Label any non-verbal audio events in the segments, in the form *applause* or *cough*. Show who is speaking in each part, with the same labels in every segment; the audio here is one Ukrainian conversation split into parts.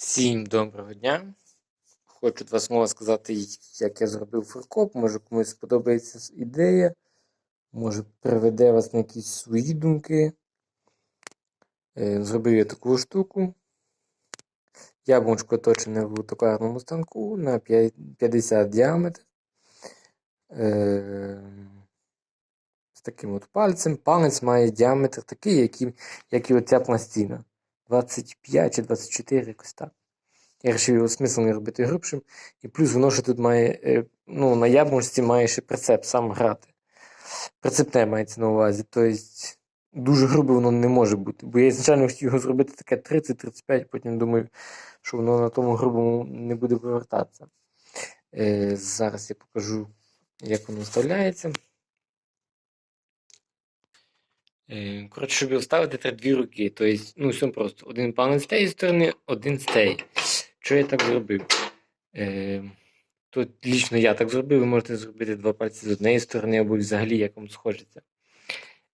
Speaker 1: Всім доброго дня. Хочу два слова сказати, як я зробив фуркоп. Може комусь сподобається ідея, може приведе вас на якісь свої думки. Е, Зробив я таку штуку. Яблучко точене в токарному станку на 50 діаметр. Е, З таким от пальцем. Палець має діаметр такий, який, як і оця пластина. 25 чи 24, якось так. Я вирішив його смисл не робити грубшим. І плюс воно ще тут має, е, ну, на яблучці має ще прицеп сам грати. Прицепне мається на увазі. Тобто дуже грубо воно не може бути. Бо я ізначально хотів його зробити таке 30-35, потім думаю, що воно на тому грубому не буде повертатися. Е, зараз я покажу, як воно вставляється. Е, Коротше, щоб його ставити, треба дві руки. Тобто, ну, все просто. Один палець з тієї сторони, один з тієї. Що я так зробив? Е, тут лічно я так зробив, ви можете зробити два пальці з однієї сторони, або взагалі як вам схочеться.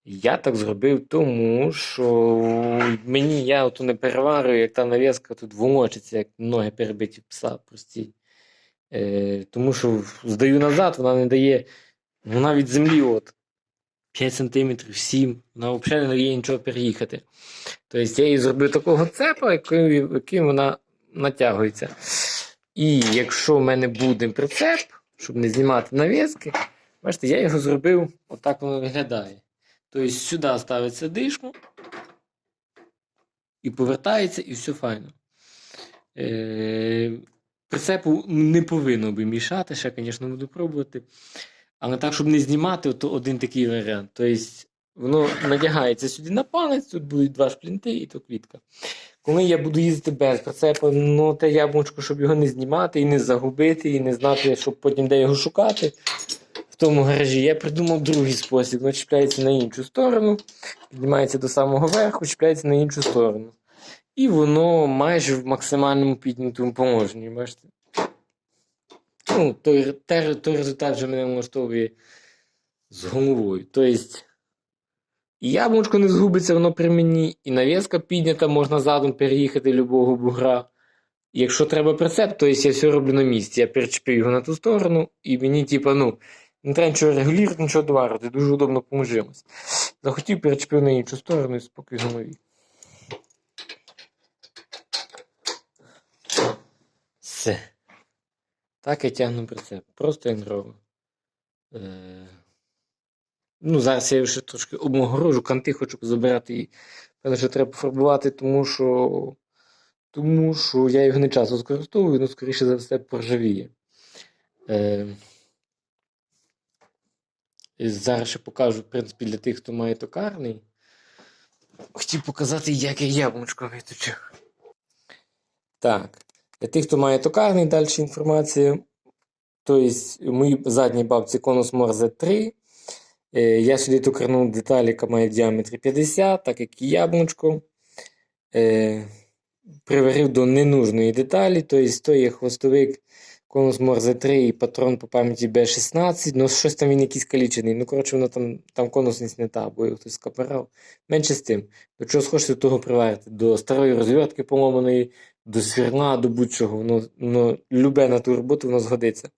Speaker 1: Я так зробив, тому що мені я ото не переварюю, як та нав'язка тут волочиться, як ноги перебиті пса прості. Е, тому що здаю назад, вона не дає ну, навіть землі от 5 см, 7 вона взагалі не дає нічого переїхати. Тобто я її зробив такого цепа, яким, яким вона натягується. І якщо в мене буде прицеп, щоб не знімати навіски, бачите, я його зробив, отак воно виглядає. Тобто сюди ставиться дишку і повертається, і все файно. Е, прицепу не повинно би мішати, ще, звісно, буду пробувати. Але так, щоб не знімати, то один такий варіант. Тобто воно надягається сюди на палець, тут будуть два шплінти і то квітка. Коли я буду їздити без прицепу, ну те яблучко, щоб його не знімати і не загубити, і не знати, щоб потім де його шукати в тому гаражі, я придумав другий спосіб. Воно чіпляється на іншу сторону, піднімається до самого верху, чіпляється на іншу сторону. І воно майже в максимальному піднятому положенні. Бачите? Ну, той, той, той результат вже мене влаштовує з головою. Тобто, і яблучко не згубиться воно при мені, і навіска піднята, можна задом переїхати любого бугра. Якщо треба прицеп, то я все роблю на місці. Я перечепив його на ту сторону, і мені, типа, ну, не треба нічого регулювати, нічого доварити. Дуже удобно поможимось. Захотів, перечепив на іншу сторону і спокій голові. Все. Так я тягну прицеп. Просто як. Е... Ну, зараз я ще трошки обмогорожу, канти хочу забирати і певно, що треба пофарбувати, тому що тому що я його не часто використовую, ну, скоріше за все, поржавіє. Е... І зараз ще покажу, в принципі, для тих, хто має токарний. Хотів показати, як я яблучко виточив. Так. Для тих, хто має токарний, далі інформація. Тобто, в моїй задній бабці конус Морзе 3. Е, Я сюди токарнув деталь, яка має в діаметрі 50, так як і яблучко. Е, Приварив до ненужної деталі, тобто то є хвостовик конус Морзе 3 і патрон по пам'яті B16. Ну, щось там він якийсь калічений. Ну, коротше, воно там, там конусність не та, бо його хтось скаперав. Менше з тим. До чого схочете, того приварити. До старої розвертки поломаної, до свірна, до будь-чого. Воно, воно любе на ту роботу, воно згодиться.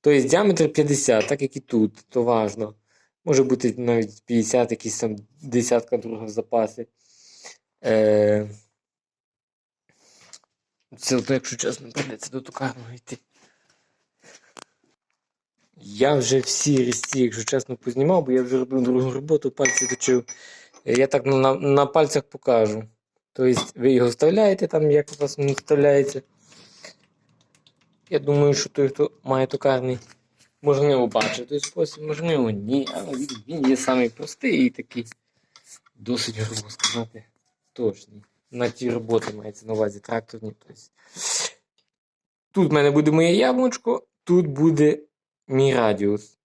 Speaker 1: Тобто діаметр 50, так як і тут, то важно. Може бути навіть 50, якісь там десятка друга в запасі. Е... Це, якщо чесно, прийдеться до токарного йти. Я вже всі різці, якщо чесно, познімав, бо я вже робив другу роботу, пальці точив. Я так на, на пальцях покажу. Тобто ви його вставляєте там, як у вас він вставляється. Я думаю, що той, хто має токарний, можливо, бачить той спосіб, можливо, ні, але він, він є самий простий і такий досить, грубо сказати, точний. На ті роботи мається на увазі тракторні. Тобто. Тут в мене буде моє яблучко, тут буде мій радіус.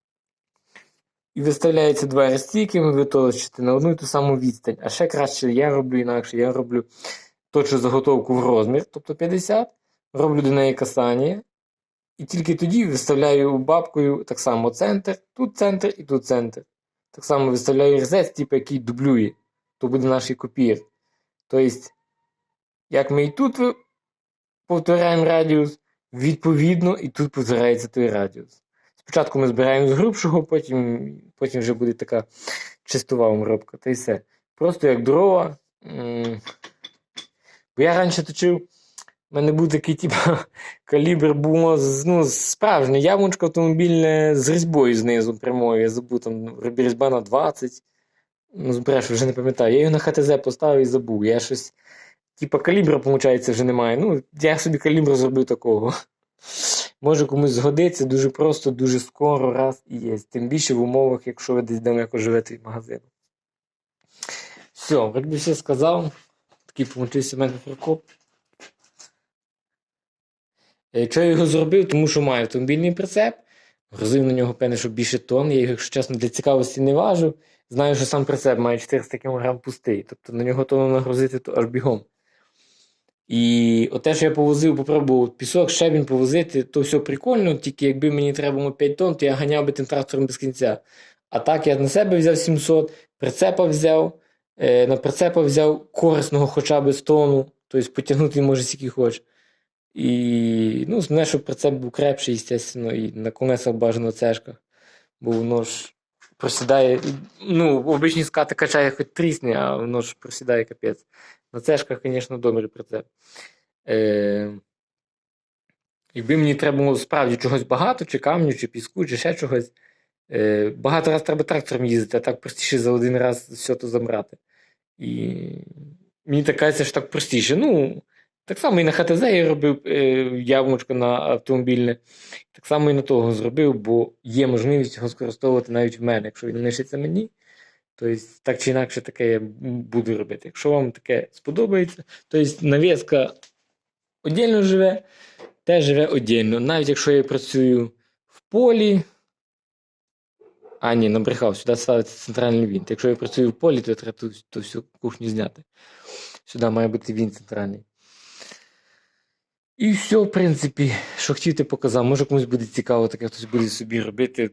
Speaker 1: І виставляється два розстійки, ви виточите на одну і ту саму відстань. А ще краще я роблю інакше. Я роблю точну заготовку в розмір, тобто 50, роблю до неї касання. І тільки тоді виставляю бабкою так само центр, тут центр і тут центр. Так само виставляю резець, типу, який дублює. То буде наш копір. Тобто, як ми і тут повторяємо радіус, відповідно, і тут повторяється той радіус. Спочатку ми збираємо з грубшого, потім, потім вже буде така чистова обробка. Та й все. Просто як дрова. Бо я раніше точив, в мене був такий, типа, *laughs* калібр був з- ну, справжнє яблучко автомобільне з різьбою знизу прямою. Я забув там різьба на 20. Ну, збрешу, вже не пам'ятаю. Я його на ХТЗ поставив і забув. Я щось. Типа калібра, виходить, вже немає. Ну, я собі калібр зробив такого. *laughs* Може комусь згодиться дуже просто, дуже скоро, раз і є. Тим більше в умовах, якщо ви десь далеко живете від магазину. Все, вроді все сказав. Такий получився в мене прикоп. Е, Чого я його зробив? Тому що маю автомобільний прицеп. Грузив на нього, певне, що більше тонн. Я його, якщо чесно, для цікавості не важу. Знаю, що сам прицеп має 400 кг пустий. Тобто на нього тонну нагрузити то аж бігом. І оте, що я повозив, попробував пісок, щебінь повозити, то все прикольно, тільки якби мені треба було 5 тонн, то я ганяв би тим трактором без кінця. А так я на себе взяв 700, прицепа взяв, е, на прицепа взяв корисного хоча б з тонну, тобто потягнути може скільки хоче. І ну, основне, щоб прицеп був крепший, звісно, і на колесах бажано цешках, бо воно ж просідає. Ну, обичні скати качає хоч трісне, а воно ж просідає капець. На цешках, звісно, добрий прицеп. Е, якби мені треба було справді чогось багато, чи камню, чи піску, чи ще чогось. Е, багато разів треба трактором їздити, а так простіше за один раз все то забрати. І мені так кажеться, що так простіше. Ну, так само і на ХТЗ я робив е, явмочко на автомобільне. Так само і на того зробив, бо є можливість його скористовувати навіть в мене, якщо він лишиться мені. Тобто, так чи інакше таке я буду робити. Якщо вам таке сподобається, тобто навіска віддільно живе, теж живе віддільно. Навіть якщо я працюю в полі. А, ні, набрехав, сюди ставиться центральний вінт. Якщо я працюю в полі, то я треба ту, ту всю кухню зняти. Сюди має бути вінт центральний. І все, в принципі, що хотів, ти показав. Може комусь буде цікаво, таке хтось буде собі робити.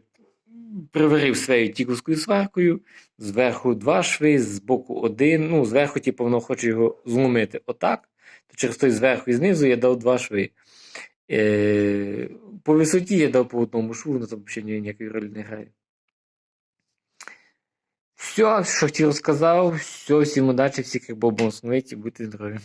Speaker 1: Приварив своєю тіковською сваркою, зверху два шви, збоку один. Ну, зверху, типу, воно хоче його зломити отак. То через той зверху і знизу я дав два шви. Е, по висоті я дав по одному шву, але там взагалі ніякої ролі не грає. Все, що хотів сказав. Все, всім удачі, всіх як і будьте здорові.